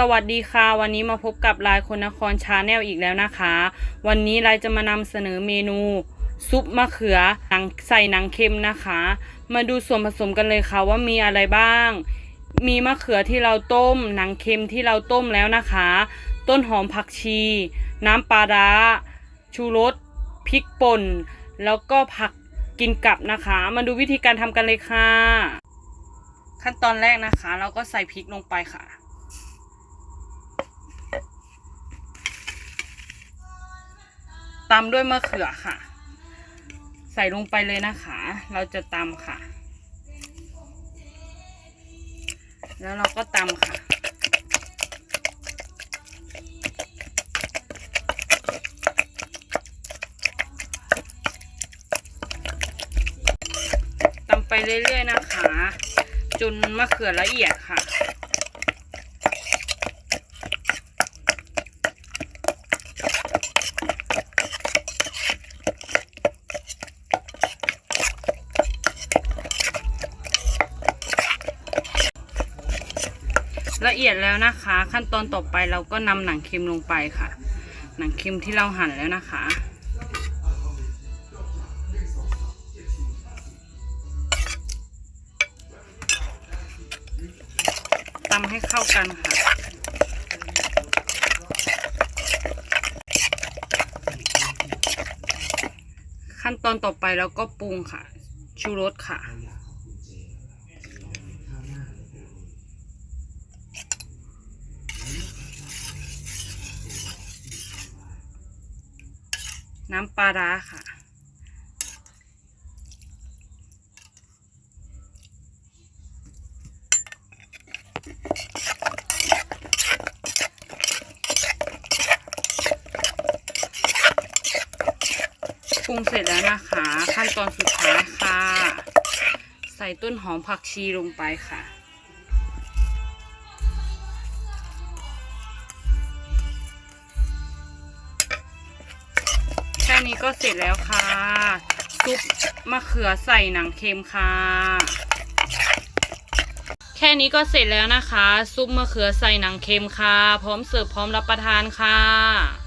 สวัสดีค่ะวันนี้มาพบกับลายคนนครชาแนลอีกแล้วนะคะ วันนี้ลายจะมานำเสนอเมนู ซุปมะเขือหนังใส่หนังเค็มนะคะ มาดูส่วนผสมกันเลยค่ะว่ามีอะไรบ้าง มีมะเขือที่เราต้ม หนังเค็มที่เราต้มแล้วนะคะ ต้นหอมผักชี น้ำปลาร้าชูรสพริกป่น แล้วก็ผักกินกับนะคะ มาดูวิธีการทำกันเลยค่ะ ขั้นตอนแรกนะคะ เราก็ใส่พริกลงไปค่ะ ตำด้วยมะเขือค่ะ ใส่ลงไปเลยนะคะ เราจะตำค่ะ แล้วเราก็ตำค่ะ ตำไปเรื่อยๆนะคะ จนมะเขือละเอียดค่ะ ละเอียดแล้วนะคะ ขั้นตอนต่อไปเราก็นำหนังเค็มลงไปค่ะ หนังเค็มที่เราหั่นแล้วนะคะ ตำให้เข้ากันค่ะ ขั้นตอนต่อไปเราก็ปรุงค่ะ ชูรสค่ะ น้ำปลาร้าค่ะ ปรุงเสร็จแล้วนะคะ ขั้นตอนสุดท้ายค่ะ ใส่ต้นหอมผักชีลงไปค่ะ ค่นี้ก็เสร็จแล้วค่ะ ซุปมะเขือใส่หนังเค็มค่ะ แค่นี้ก็เสร็จแล้วนะคะ ซุปมะเขือใส่หนังเค็มค่ะ พร้อมเสิร์ฟพร้อมรับประทานค่ะ